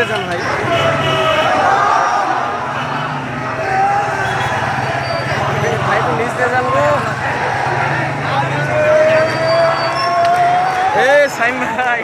নিচ চান ভাই? ভাই তো নিচ দিয়ে গো। সাইম ভাই।